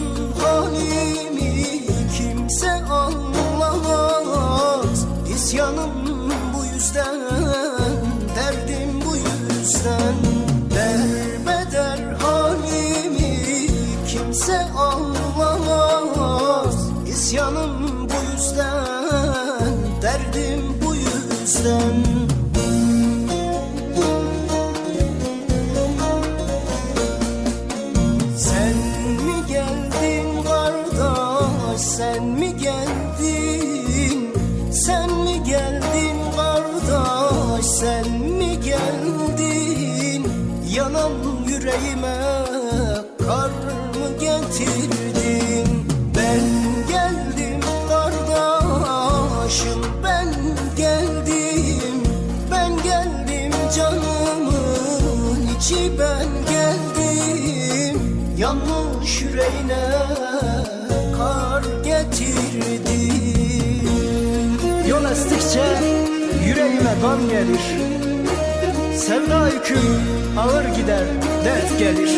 Can halimi kimse anlamaz. İsyanım bu yüzden Derdim bu yüzden. Derbeder halimi kimse anlamaz. İsyanım bu yüzden Derdim bu yüzden. Sen mi geldin kardeş sen mi geldin? Yanan yüreğime kar mı getirdin? Ben geldim kardeşim ben geldim. Ben geldim canımın içi ben geldim. Yanlış yüreğine kar getirdim yüreğime gam gelir. Sevda yüküm ağır gider dert gelir.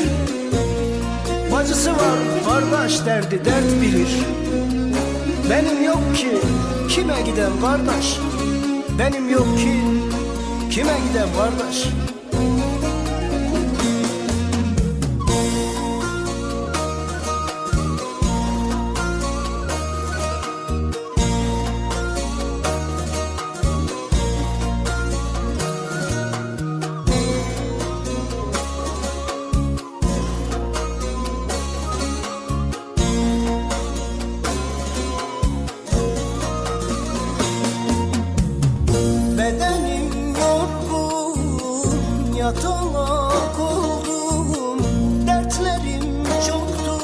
Bacısı var kardeş derdi dert bilir. Benim yok ki kime giden kardeş. Benim yok ki kime giden kardeş yatalak oldum Dertlerim çoktu.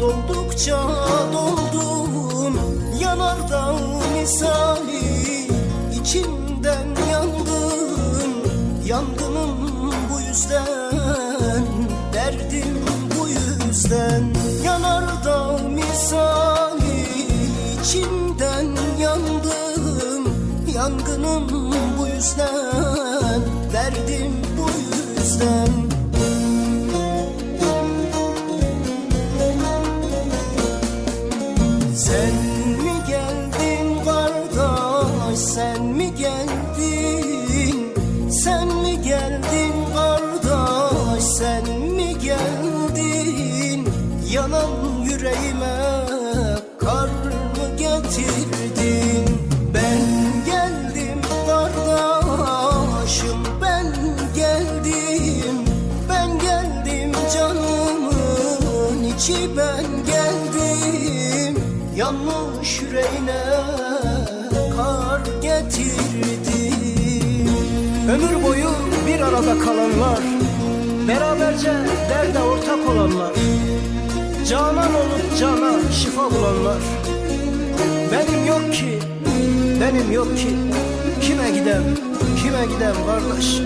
Doldukça doldum Yanardağ misali içimden yandım Yangınım bu yüzden derdim bu yüzden. Yanardağ misali içimden yandım Yangınım bu yüzden Derdim bu yüzden. Sen mi geldin kardeş sen mi geldin? Sen mi geldin ben geldim Yanlış yüreğine kar getirdim. Ömür boyu bir arada kalanlar Beraberce derde ortak olanlar Canan olup cana şifa bulanlar. Benim yok ki, benim yok ki Kime gidem, kime gidem kardeş